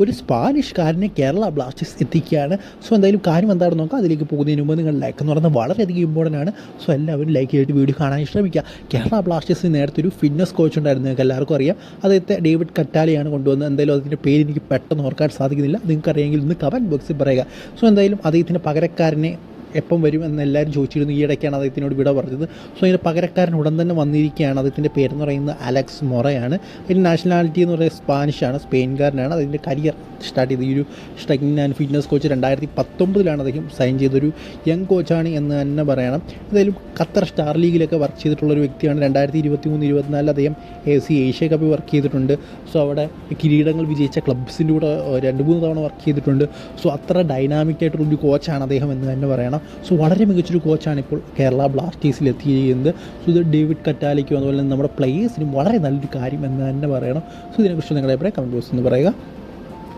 ഒരു സ്പാനിഷ് സ്പാനിഷ്കാരനെ കേരള ബ്ലാസ്റ്റേഴ്സ് എത്തിക്കുകയാണ്. സോ എന്തായാലും കാര്യം എന്താണെന്ന് നോക്കാം. അതിലേക്ക് പോകുന്നതിന് മുമ്പ് നിങ്ങൾ ലൈക്ക് എന്ന് പറയുന്നത് വളരെയധികം ഇമ്പോർട്ടന്റ് ആണ്. സോ എല്ലാവരും ലൈക്ക് ചെയ്തിട്ട് വീഡിയോ കാണാൻ ശ്രമിക്കുക. കേരള ബ്ലാസ്റ്റേഴ്സിന് നേരത്തെ ഒരു ഫിറ്റ്നസ് കോച്ച് ഉണ്ടായിരുന്നു. നിങ്ങൾക്ക് എല്ലാവർക്കും അറിയാം. അദ്ദേഹത്തെ ഡേവിഡ് കറ്റാലിയാണ് കൊണ്ടുവന്നത്. എന്തായാലും അതിന്റെ പേര് എനിക്ക് പെട്ടെന്ന് ഓർക്കാൻ സാധിക്കുന്നില്ല. നിങ്ങൾക്ക് അറിയാമെങ്കിൽ ഇന്ന് കമന്റ് ബോക്സിൽ പറയുക. സോ എന്തായാലും അദ്ദേഹത്തിന്റെ പകരക്കാരനെ എപ്പം വരും എന്ന് എല്ലാവരും ചോദിച്ചിരുന്നു. ഈ ഇടയ്ക്കാണ് അദ്ദേഹത്തിനോട് വിട പറഞ്ഞത്. സോ അതിന്റെ പകരക്കാരൻ ഉടൻ തന്നെ വന്നിരിക്കുകയാണ്. അദ്ദേഹത്തിന്റെ പേരെന്ന് പറയുന്നത് അലക്സ് മൊറയാണ്. അതിന്റെ നാഷണാലിറ്റി എന്ന് പറയുന്നത് സ്പാനിഷാണ് സ്പെയിൻകാരനാണ് അതിന്റെ കരിയർ സ്റ്റാർട്ട് ചെയ്ത് ഈ ഒരു സ്ട്രൈക്കിംഗ് ആൻഡ് ഫിറ്റ്നസ് കോച്ച് രണ്ടായിരത്തി പത്തൊമ്പതിലാണ് അദ്ദേഹം സൈൻ ചെയ്തൊരു യങ് കോച്ചാണ് എന്ന് തന്നെ പറയണം. എന്തായാലും ഖത്തർ സ്റ്റാർ ലീഗിലൊക്കെ വർക്ക് ചെയ്തിട്ടുള്ള ഒരു വ്യക്തിയാണ്. രണ്ടായിരത്തി ഇരുപത്തി മൂന്ന് ഇരുപത്തിനാലിൽ അദ്ദേഹം എ സി ഏഷ്യ കപ്പിൽ വർക്ക് ചെയ്തിട്ടുണ്ട്. സോ അവിടെ കിരീടങ്ങൾ വിജയിച്ച ക്ലബ്സിന്റെ കൂടെ രണ്ട് മൂന്ന് തവണ വർക്ക് ചെയ്തിട്ടുണ്ട്. സോ അത്ര ഡൈനാമിക് ആയിട്ടുള്ള ഒരു കോച്ചാണ് അദ്ദേഹം എന്ന് തന്നെ പറയണം. സോ വളരെ മികച്ചൊരു കോച്ചാണ് ഇപ്പോൾ കേരള ബ്ലാസ്റ്റേഴ്സിൽ എത്തിയിരിക്കുന്നത്. സോ ഇത് ഡേവിഡ് കറ്റാലിക്കും അതുപോലെ തന്നെ നമ്മുടെ പ്ലേയേഴ്സിനും വളരെ നല്ലൊരു കാര്യം എന്ന് തന്നെ പറയണം. സോ ഇതിനെക്കുറിച്ച് നിങ്ങളുടെ അഭിപ്രായം കമന്റ് ബോക്സ് എന്ന് പറയുക.